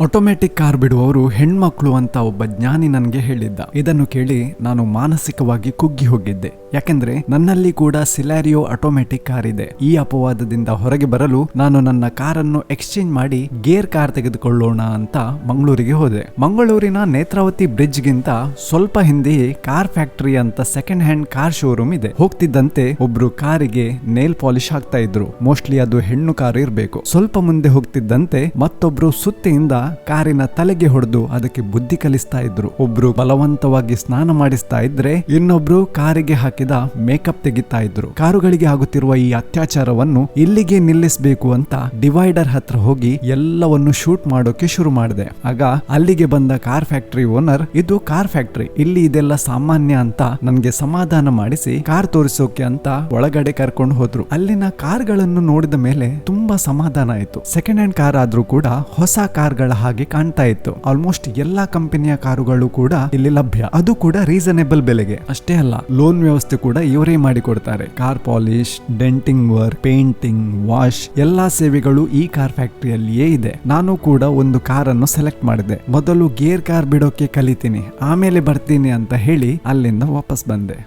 Automatic car ಬಿಡುವವರು ಹೆಣ್ಮಕ್ಳು ಅಂತ ಒಬ್ಬ ಜ್ಞಾನಿ ನನಗೆ ಹೇಳಿದ್ದ. ಇದನ್ನು ಕೇಳಿ ನಾನು ಮಾನಸಿಕವಾಗಿ ಕುಗ್ಗಿ ಹೋಗಿದ್ದೆ. ಯಾಕೆಂದ್ರೆ ನನ್ನಲ್ಲಿ ಕೂಡ ಸಿಲಾರಿಯೋ ಆಟೋಮ್ಯಾಟಿಕ್ ಕಾರ್ ಇದೆ. ಈ ಅಪವಾದದಿಂದ ಹೊರಗೆ ಬರಲು ನಾನು ನನ್ನ ಕಾರನ್ನು ಎಕ್ಸ್ಚೇಂಜ್ ಮಾಡಿ ಗೇರ್ ಕಾರ್ ತೆಗೆದುಕೊಳ್ಳೋಣ ಅಂತ ಮಂಗಳೂರಿಗೆ ಹೋದೆ. ಮಂಗಳೂರಿನ ನೇತ್ರಾವತಿ ಬ್ರಿಡ್ಜ್ ಗಿಂತ ಸ್ವಲ್ಪ ಹಿಂದೆಯೇ ಕಾರ್ ಫ್ಯಾಕ್ಟರಿ ಅಂತ ಸೆಕೆಂಡ್ ಹ್ಯಾಂಡ್ ಕಾರ್ ಶೋರೂಮ್ ಇದೆ. ಹೋಗ್ತಿದ್ದಂತೆ ಒಬ್ರು ಕಾರಿಗೆ ನೇಲ್ ಪಾಲಿಶ್ ಹಾಕ್ತಾ ಇದ್ರು. ಮೋಸ್ಟ್ಲಿ ಅದು ಹೆಣ್ಣು ಕಾರ್ ಇರಬೇಕು. ಸ್ವಲ್ಪ ಮುಂದೆ ಹೋಗ್ತಿದ್ದಂತೆ ಮತ್ತೊಬ್ರು ಸುತ್ತಿಯಿಂದ ಕಾರಿನ ತಲೆಗೆ ಹೊಡೆದು ಅದಕ್ಕೆ ಬುದ್ಧಿ ಕಲಿಸ್ತಾ ಇದ್ರು. ಒಬ್ರು ಬಲವಂತವಾಗಿ ಸ್ನಾನ ಮಾಡಿಸ್ತಾ ಇದ್ರೆ ಇನ್ನೊಬ್ರು ಕಾರಿಗೆ ಹಾಕಿದ ಮೇಕಪ್ ತೆಗಿತಾ ಇದ್ರು. ಕಾರುಗಳಿಗೆ ಆಗುತ್ತಿರುವ ಈ ಅತ್ಯಾಚಾರವನ್ನು ಇಲ್ಲಿಗೆ ನಿಲ್ಲಿಸಬೇಕು ಅಂತ ಡಿವೈಡರ್ ಹತ್ರ ಹೋಗಿ ಎಲ್ಲವನ್ನು ಶೂಟ್ ಮಾಡೋಕೆ ಶುರು ಮಾಡಿದೆ. ಆಗ ಅಲ್ಲಿಗೆ ಬಂದ ಕಾರ್ ಫ್ಯಾಕ್ಟರಿ ಓನರ್, ಇದು ಕಾರ್ ಫ್ಯಾಕ್ಟರಿ, ಇಲ್ಲಿ ಇದೆಲ್ಲ ಸಾಮಾನ್ಯ ಅಂತ ನನ್ಗೆ ಸಮಾಧಾನ ಮಾಡಿಸಿ ಕಾರ್ ತೋರಿಸೋಕೆ ಅಂತ ಒಳಗಡೆ ಕರ್ಕೊಂಡು ಹೋದ್ರು. ಅಲ್ಲಿನ ಕಾರ್ಗಳನ್ನು ನೋಡಿದ ಮೇಲೆ ತುಂಬಾ ಸಮಾಧಾನ ಆಯ್ತು. ಸೆಕೆಂಡ್ ಹ್ಯಾಂಡ್ ಕಾರ್ ಆದ್ರೂ ಕೂಡ ಹೊಸ ಕಾರ್ಗಳ ಹಾಗೆ ಕಾಣ್ತಾ ಇತ್ತು. ಆಲ್ಮೋಸ್ಟ್ ಎಲ್ಲಾ ಕಂಪನಿಯ ಕಾರುಗಳು ಕೂಡ ಇಲ್ಲಿ ಲಭ್ಯ. ಅದು ಕೂಡ ರೀಸನೇಬಲ್ ಬೆಲೆಗೆ. ಅಷ್ಟೇ ಅಲ್ಲ ಲೋನ್ ವ್ಯವಸ್ಥೆ ಕೂಡ ಇವರೇ ಮಾಡಿಕೊಡ್ತಾರೆ car polish denting work painting wash ಎಲ್ಲಾ ಸೇವೆಗಳು ಈ ಕಾರ್ ಫ್ಯಾಕ್ಟರಿಯಲ್ಲಿಯೇ ಇದೆ. ನಾನು ಕೂಡ ಒಂದು ಕಾರ್ ಅನ್ನು ಸೆಲೆಕ್ಟ್ ಮಾಡಿದೆ. ಮೊದಲು ಗೇರ್ ಕಾರ್ ಬಿಡೋಕೆ ಕಲಿತೀನಿ, ಆಮೇಲೆ ಬರ್ತೀನಿ ಅಂತ ಹೇಳಿ ಅಲ್ಲಿಂದ ವಾಪಸ್ ಬಂದೆ.